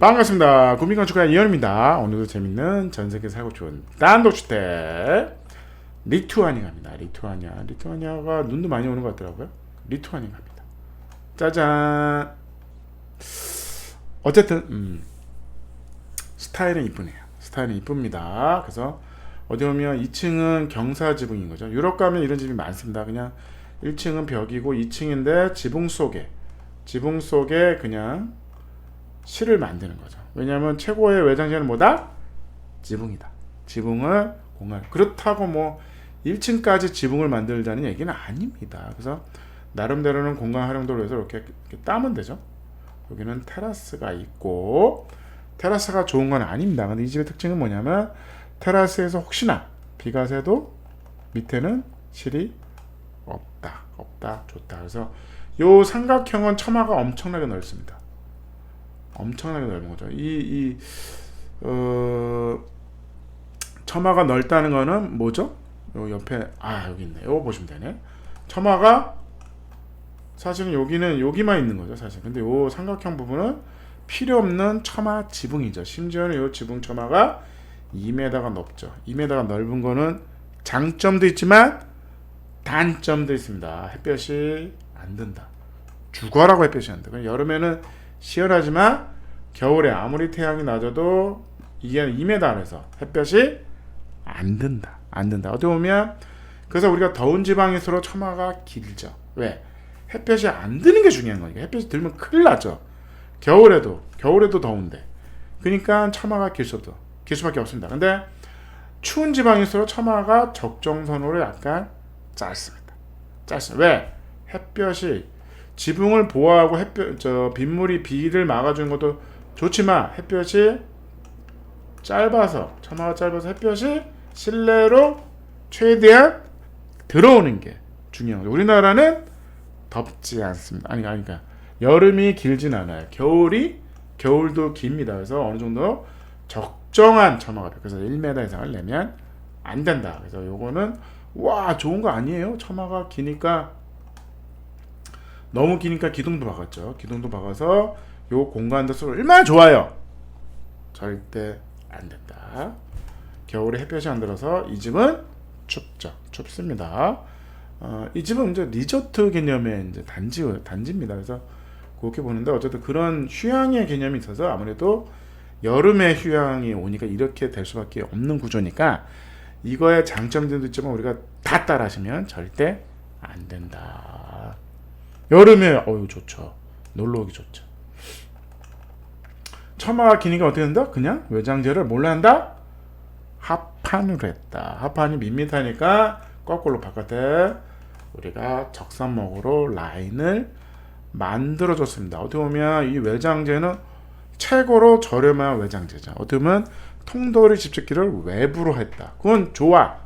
반갑습니다. 국민건축가 이현입니다. 오늘도 재밌는 전 세계 살고 좋은 단독주택 리투아니아 갑니다. 리투아니아. 리투아니아가 눈도 많이 오는 것 같더라고요. 리투아니아 갑니다. 짜잔. 어쨌든 음, 스타일은 이쁘네요. 스타일은 이쁩니다. 그래서 어디 보면 2층은 경사 지붕인 거죠. 유럽 가면 이런 집이 많습니다. 그냥 1층은 벽이고 2층인데 지붕 속에 지붕 속에 그냥 실을 만드는 거죠. 왜냐하면 최고의 외장재는 뭐다? 지붕이다. 지붕을 공간. 그렇다고 뭐 1층까지 지붕을 만들자는 얘기는 아닙니다. 그래서 나름대로는 공간 활용도를 위해서 이렇게, 이렇게 따면 되죠. 여기는 테라스가 있고 테라스가 좋은 건 아닙니다. 근데 이 집의 특징은 뭐냐면 테라스에서 혹시나 비가 새도 밑에는 실이 없다. 없다. 좋다. 그래서 요 삼각형은 처마가 엄청나게 넓습니다. 엄청나게 넓은 거죠. 이, 이, 어, 처마가 넓다는 거는 뭐죠? 요 옆에, 아, 여기 있네. 요거 보시면 되네. 처마가 사실은 여기는 여기만 있는 거죠, 사실. 근데 요 삼각형 부분은 필요 없는 처마 지붕이죠. 심지어는 요 지붕 처마가 2m가 높죠. 2m가 넓은 거는 장점도 있지만 단점도 있습니다. 햇볕이 안 든다. 죽어라고 햇볕이 안 돼. 그럼 여름에는 시원하지만 겨울에 아무리 태양이 낮아도 이게 2m 안에서 햇볕이 안 든다. 안 든다. 어떻게 보면 그래서 우리가 더운 지방일수록 처마가 길죠. 왜? 햇볕이 안 드는 게 중요한 거니까. 햇볕이 들면 큰일 나죠. 겨울에도 겨울에도 더운데. 그러니까 처마가 길 수도 길 수밖에 없습니다. 근데 추운 지방일수록 처마가 적정선으로 약간 짧습니다. 짧습니다. 왜? 햇볕이 지붕을 보호하고 햇볕 저 빗물이 비를 막아주는 것도 좋지만 햇볕이 짧아서 처마가 짧아서 햇볕이 실내로 최대한 들어오는 게 중요한 거죠. 우리나라는 덥지 않습니다. 아니 그러니까 여름이 길진 않아요. 겨울이 겨울도 깁니다. 그래서 어느 정도 적정한 처마가. 그래서 1m 이상을 내면 안 된다. 그래서 요거는 와 좋은 거 아니에요. 처마가 기니까 너무 기니까 기둥도 박았죠. 기둥도 박아서 요 공간도 쓰고 얼마나 좋아요. 절대 안 된다. 겨울에 햇볕이 안 들어서 이 집은 춥죠. 춥습니다. 어, 이 집은 이제 리조트 개념의 이제 단지 단지입니다. 그래서 그렇게 보는데 어쨌든 그런 휴양의 개념이 있어서 아무래도 여름에 휴양이 오니까 이렇게 될 수밖에 없는 구조니까 이거의 장점들도 있지만 우리가 다 따라하시면 절대 안 된다. 여름에 어유 좋죠. 놀러 오기 좋죠. 처마가 기니까 어떻게 된다? 그냥 외장재를 몰라 한다? 합판으로 했다. 합판이 밋밋하니까 거꾸로 바깥에 우리가 적산목으로 라인을 만들어 줬습니다. 어떻게 보면 이 외장재는 최고로 저렴한 외장재죠. 어떻게 보면 통돌이 집짓기를 외부로 했다. 그건 좋아.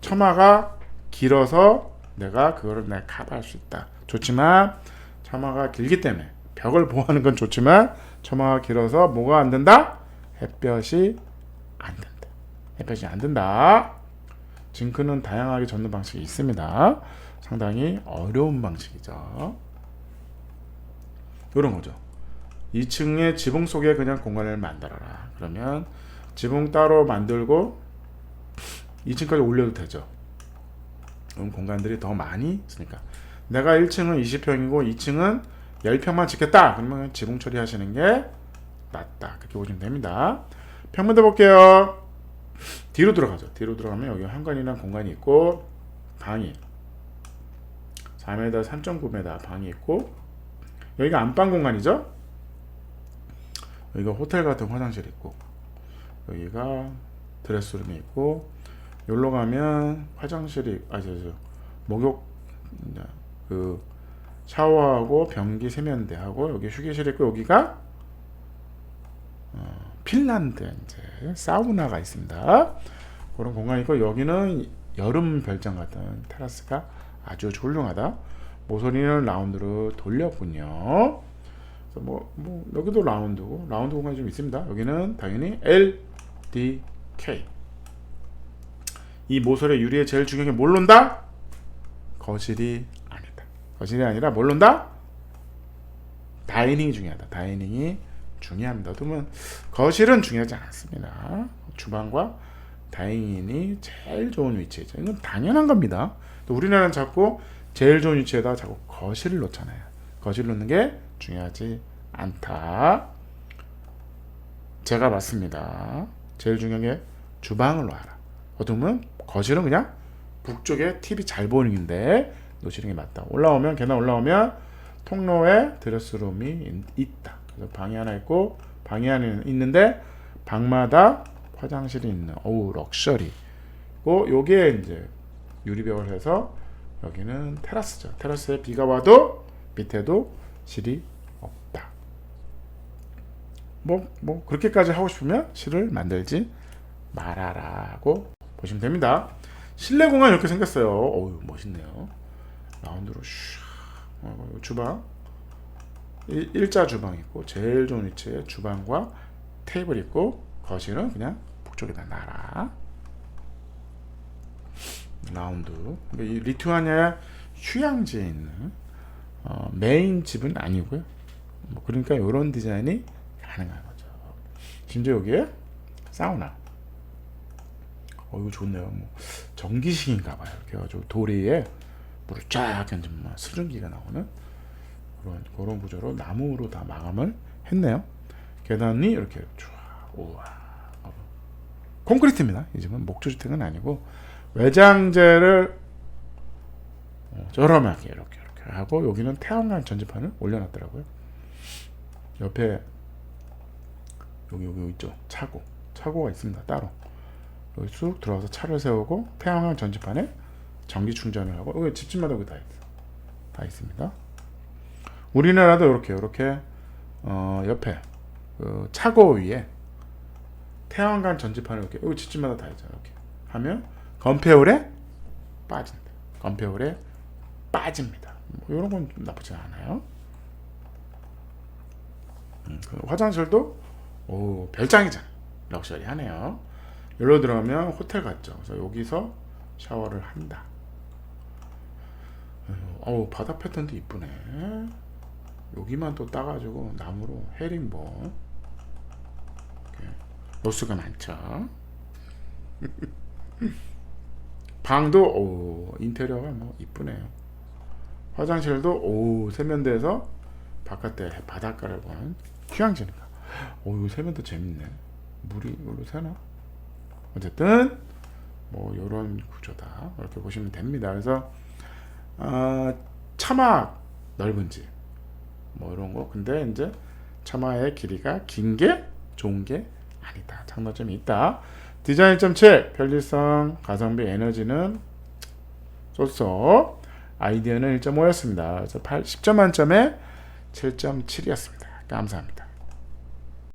처마가 길어서 내가 그거를 내가 커버할 수 있다. 좋지만 처마가 길기 때문에 벽을 보호하는 건 좋지만 처마가 길어서 뭐가 안 된다? 햇볕이 안 된다. 햇볕이 안 된다. 징크는 다양하게 젓는 방식이 있습니다. 상당히 어려운 방식이죠. 이런 거죠. 2층의 지붕 속에 그냥 공간을 만들어라. 그러면 지붕 따로 만들고 2층까지 올려도 되죠. 그럼 공간들이 더 많이 있으니까. 내가 1층은 20평이고 2층은 10평만 짓겠다. 그러면 지붕 처리하시는 게 낫다. 그렇게 보시면 됩니다. 평면도 볼게요. 뒤로 들어가죠. 뒤로 들어가면 여기 현관이라는 공간이 있고 방이 4m, 3.9m 방이 있고 여기가 안방 공간이죠. 여기가 호텔 같은 화장실 있고 여기가 드레스룸이 있고 여기로 가면 화장실이 아저 저, 목욕 이제 그 샤워하고 변기 세면대하고 여기 휴게실 있고 여기가 어, 핀란드 이제 사우나가 있습니다. 그런 공간이 있고 여기는 여름 별장 같은 테라스가 아주 훌륭하다. 모서리는 라운드로 돌렸군요. 그래서 뭐, 뭐 여기도 라운드고 라운드 공간이 좀 있습니다. 여기는 당연히 LDK. 이 모서리 유리의 제일 중요한 게 뭘 논다? 거실이. 거실이 아니라 뭘 논다? 다이닝이 중요하다. 다이닝이 중요합니다. 어쩌면 거실은 중요하지 않습니다. 주방과 다행인이 제일 좋은 위치죠. 이건 당연한 겁니다. 또 우리나라는 자꾸 제일 좋은 위치에다 자꾸 거실을 놓잖아요. 거실을 놓는 게 중요하지 않다. 제가 맞습니다. 제일 중요한 게 주방을 놔라. 어두면 거실은 그냥 북쪽에 TV 잘 보이는데 놓치는 게 맞다. 올라오면 계단 올라오면 통로에 드레스룸이 있- 있다. 그래서 방이 하나 있고 방이 하나 있는데 방마다 화장실이 있는 어우 럭셔리. 고 요게 이제 유리벽을 해서 여기는 테라스죠. 테라스에 비가 와도 밑에도 실이 없다. 뭐, 뭐, 그렇게까지 하고 싶으면 실을 만들지 말아라고 보시면 됩니다. 실내 공간 이렇게 생겼어요. 어우, 멋있네요. 라운드로 슉. 어, 주방. 일, 일자 주방 있고, 제일 좋은 위치에 주방과 테이블 있고, 거실은 그냥 북쪽에다 놔라. 라운드. 이 리투아니아 휴양지에 있는 어, 메인 집은 아니고요. 뭐 그러니까 이런 디자인이 가능한 거죠. 심지어 여기에 사우나. 어 이거 좋네요. 뭐 전기식인가 봐요. 이렇게 해가지고 도리에 물을 쫙 얹으면 수증기가 나오는 그런 그런 구조로 나무로 다 마감을 했네요. 계단이 이렇게 쫙 우와. 어, 콘크리트입니다. 이 집은 목조주택은 아니고 외장재를 어, 저렴하게 이렇게 이렇게 하고 여기는 태양광 전지판을 올려놨더라고요. 옆에 여기 여기 있죠 차고 차고가 있습니다 따로 여기 쑥 들어가서 차를 세우고 태양광 전지판에 전기 충전을 하고 여기 집집마다 여기 다 있어 다 있습니다. 우리나라도 이렇게 이렇게 어, 옆에 그 차고 위에 태양광 전지판을 이렇게 여기 집집마다 다 있죠 이렇게 하면 건폐율에 빠진다. 건폐율에 빠집니다. 뭐 이런 건 나쁘지 않아요. 음, 그 화장실도 오 별장이잖아. 럭셔리하네요. 여기로 들어가면 호텔 같죠. 그래서 여기서 샤워를 한다. 어우 바다 패턴도 이쁘네. 여기만 또 따가지고 나무로 헤링본 이렇게 로스가 많죠. 방도 오 인테리어가 뭐 이쁘네요. 화장실도 오 세면대에서 바깥에 바닷가를 보는 휴양지니까. 오 이거 세면대 재밌네. 물이 이걸로 새나? 어쨌든 뭐 이런 구조다 이렇게 보시면 됩니다. 그래서 어, 차마 넓은 집, 뭐 이런 거. 근데 이제 차마의 길이가 긴 게 좋은 게 아니다. 장단점이 있다. 디자인 1.7 편리성, 가성비, 에너지는 쏘쏘 아이디어는 1.5였습니다. 그래서 8, 10점 만점에 7.7이었습니다. 감사합니다.